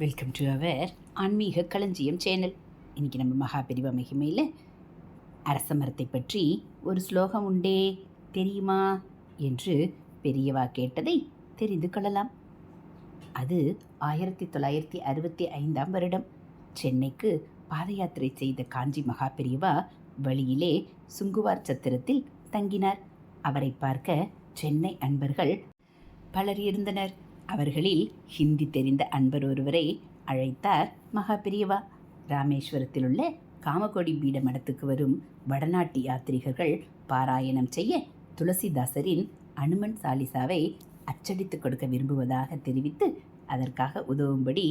Welcome to our ஆன்மீக களஞ்சியம் channel இன்றைக்கி நம்ம மகாபெரிவா மகிமையில் அரச மரத்தை பற்றி ஒரு ஸ்லோகம் உண்டே தெரியுமா என்று பெரியவா கேட்டதை தெரிந்து கொள்ளலாம். அது ஆயிரத்தி தொள்ளாயிரத்தி அறுபத்தி ஐந்தாம் வருடம். சென்னைக்கு பாத யாத்திரை செய்த காஞ்சி மகாபெரிவா வழியிலே சுங்குவார் சத்திரத்தில் தங்கினார். அவரை பார்க்க சென்னை அன்பர்கள் பலர் இருந்தனர். அவர்களில் ஹிந்தி தெரிந்த அன்பர் ஒருவரை அழைத்தார் மகாபிரியவா. ராமேஸ்வரத்தில் உள்ள காமகோடி பீட மடத்துக்கு வரும் வடநாட்டு யாத்ரீகர்கள் பாராயணம் செய்ய துளசிதாசரின் அனுமன் சாலிசாவை அச்சடித்து கொடுக்க விரும்புவதாக தெரிவித்து அதற்காக உதவும்படி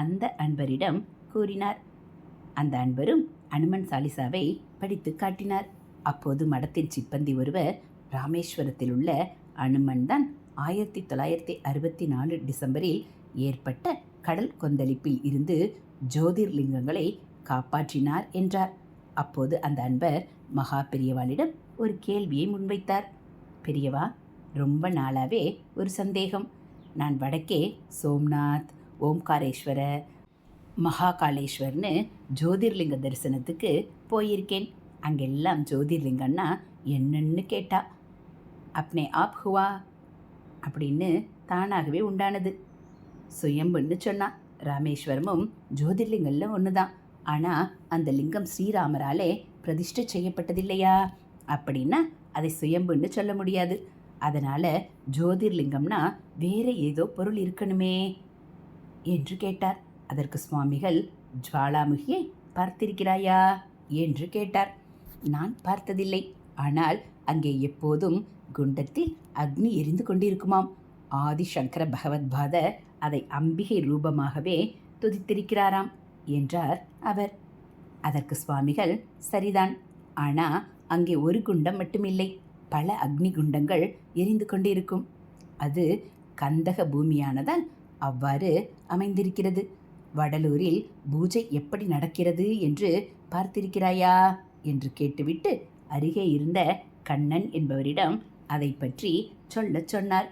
அந்த அன்பரிடம் கூறினார். அந்த அன்பரும் அனுமன் சாலிசாவை படித்து காட்டினார். அப்போது மடத்தின் சிப்பந்தி ஒருவர் ராமேஸ்வரத்தில் உள்ள அனுமன் தான் ஆயிரத்தி தொள்ளாயிரத்தி அறுபத்தி நாலு டிசம்பரில் ஏற்பட்ட கடல் கொந்தளிப்பில் இருந்து ஜோதிர்லிங்கங்களை காப்பாற்றினார் என்றார். அப்போது அந்த அன்பர் மகா பெரியவாளிடம் ஒரு கேள்வியை முன்வைத்தார். பெரியவா ரொம்ப நாளாவே ஒரு சந்தேகம். நான் வடக்கே சோம்நாத் ஓம்காரேஸ்வர மகாகாலேஸ்வர்னு ஜோதிர்லிங்க தரிசனத்துக்கு போயிருக்கேன். அங்கெல்லாம் ஜோதிர்லிங்கன்னா என்னன்னு கேட்டா அப்னே ஆப் ஹுவா அப்படின்னு தானாகவே உண்டானது. சுயம்புன்னு சொன்னான் ராமேஸ்வரமும் ஜோதிர்லிங்கல்ல ஒன்று தான் ஆனால் அந்த லிங்கம் ஸ்ரீராமராலே பிரதிஷ்டை செய்யப்பட்டதில்லையா? அப்படின்னா அதை சுயம்புன்னு சொல்ல முடியாது. அதனால் ஜோதிர்லிங்கம்னா வேற ஏதோ பொருள் இருக்கணுமே என்று கேட்டார். அதற்கு சுவாமிகள் ஜுவாலாமுகியை பார்த்திருக்கிறாயா? என்று கேட்டார். நான் பார்த்ததில்லை. ஆனால் அங்கே எப்போதும் குண்டத்தில் அக்னி எரிந்து கொண்டிருக்குமாம். ஆதிசங்கர பகவத்பாதர் அதை அம்பிகை ரூபமாகவே துதித்திருக்கிறாராம் என்றார் அவர். அதற்கு சுவாமிகள் சரிதான். ஆனா அங்கே ஒரு குண்டம் மட்டுமில்லை. பல அக்னி குண்டங்கள் எரிந்து கொண்டிருக்கும். அது கந்தக பூமியானதால் அவ்வாறு அமைந்திருக்கிறது. வடலூரில் பூஜை எப்படி நடக்கிறது என்று பார்த்திருக்கிறாயா? என்று கேட்டுவிட்டு அருகே இருந்த கண்ணன் என்பவரிடம் அதை பற்றி சொல்லச் சொன்னார்.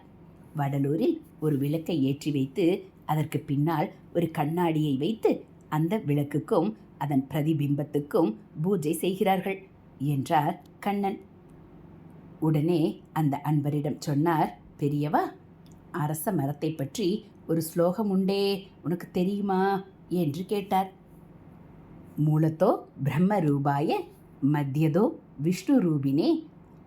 வடலூரில் ஒரு விளக்கை ஏற்றி வைத்து அதற்கு பின்னால் ஒரு கண்ணாடியை வைத்து அந்த விளக்குக்கும் அதன் பிரதிபிம்பத்துக்கும் பூஜை செய்கிறார்கள் என்றார் கண்ணன். உடனே அந்த அன்பரிடம் சொன்னார் பெரியவா அரச மரத்தை பற்றி ஒரு ஸ்லோகம் உண்டே உனக்கு தெரியுமா? என்று கேட்டார். மூலத்தோ பிரம்ம ரூபாய மத்தியதோ விஷ்ணு ரூபினே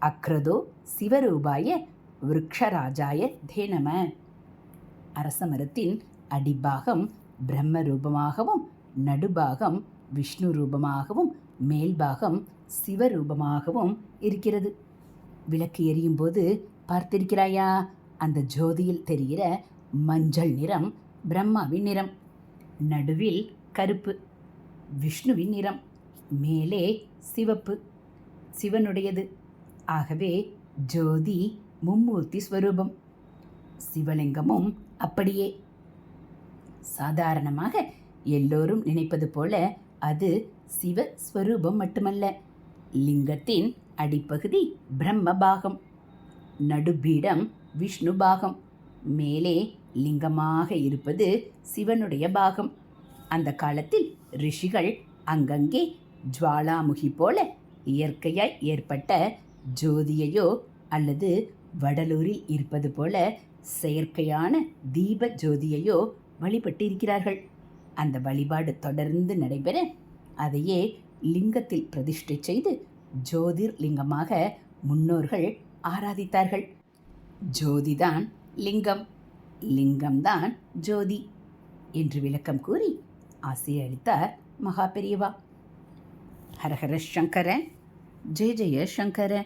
அக்ரதோ சிவரூபாய விரக்ஷராஜாய தேனம அரச மரத்தின் அடிபாகம் பிரம்ம ரூபமாகவும் நடுபாகம் விஷ்ணு ரூபமாகவும் மேல்பாகம் சிவரூபமாகவும் இருக்கிறது. விளக்கு எரியும் போது பார்த்திருக்கிறாயா? அந்த ஜோதியில் தெரிகிற மஞ்சள் நிறம் பிரம்மாவின் நிறம். நடுவில் கருப்பு விஷ்ணுவின் நிறம். மேலே சிவப்பு. சிவனுடையது. ஆகவே ஜோதி மும்மூர்த்தி ஸ்வரூபம். சிவலிங்கமும் அப்படியே. சாதாரணமாக எல்லோரும் நினைப்பது போல அது சிவ ஸ்வரூபம் மட்டுமல்ல. லிங்கத்தின் அடிப்பகுதி பிரம்ம பாகம். நடுபீடம் விஷ்ணு பாகம். மேலே லிங்கமாக இருப்பது சிவனுடைய பாகம். அந்த காலத்தில் ரிஷிகள் அங்கங்கே ஜுவாலாமுகி போல இயற்கையாய் ஏற்பட்ட ஜோதியையோ அல்லது வடலூரில் இருப்பது போல செயற்கையான தீப ஜோதியையோ வழிபட்டு இருக்கிறார்கள் அந்த வழிபாடு தொடர்ந்து நடைபெற அதையே லிங்கத்தில் பிரதிஷ்டை செய்து ஜோதிர் லிங்கமாக முன்னோர்கள் ஆராதித்தார்கள். ஜோதிதான் லிங்கம் லிங்கம்தான் ஜோதி என்று விளக்கம் கூறி ஆசிரியளித்தார் அளித்தார் மகா பெரியவா ஹரஹர சங்கர ஜெய ஜெய சங்கர.